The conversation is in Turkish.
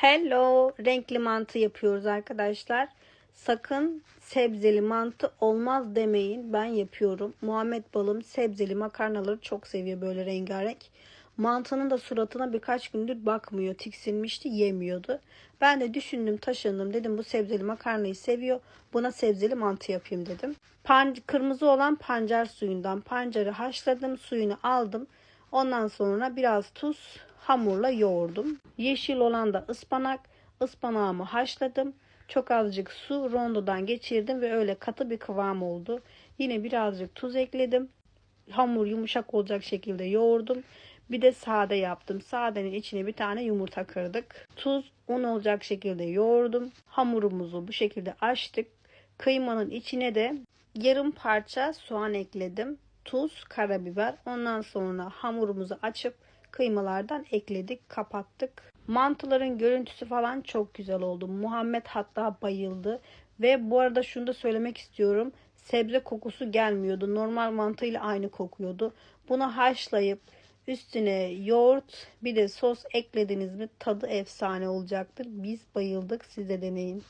Hello, renkli mantı yapıyoruz arkadaşlar. Sakın sebzeli mantı olmaz demeyin. Ben yapıyorum. Muhammed balım sebzeli makarnaları çok seviyor böyle rengarenk. Mantının da suratına birkaç gündür bakmıyor. Tiksinmişti, yemiyordu. Ben de düşündüm, taşındım. Dedim bu sebzeli makarnayı seviyor. Buna sebzeli mantı yapayım dedim. Pan kırmızı olan pancar suyundan pancarı haşladım, suyunu aldım. Ondan sonra biraz tuz, hamurla yoğurdum. Yeşil olan da ıspanak. Ispanağımı haşladım. Çok azıcık su rondodan geçirdim ve öyle katı bir kıvam oldu. Yine birazcık tuz ekledim. Hamur yumuşak olacak şekilde yoğurdum. Bir de sade yaptım. Sadenin içine bir tane yumurta kırdık. Tuz, un olacak şekilde yoğurdum. Hamurumuzu bu şekilde açtık. Kıymanın içine de yarım parça soğan ekledim. Tuz, karabiber. Ondan sonra hamurumuzu açıp kıymalardan ekledik, kapattık. Mantıların görüntüsü falan çok güzel oldu. Muhammed hatta bayıldı. Ve bu arada şunu da söylemek istiyorum. Sebze kokusu gelmiyordu. Normal mantıyla aynı kokuyordu. Bunu haşlayıp üstüne yoğurt bir de sos eklediniz mi tadı efsane olacaktır. Biz bayıldık. Siz de deneyin.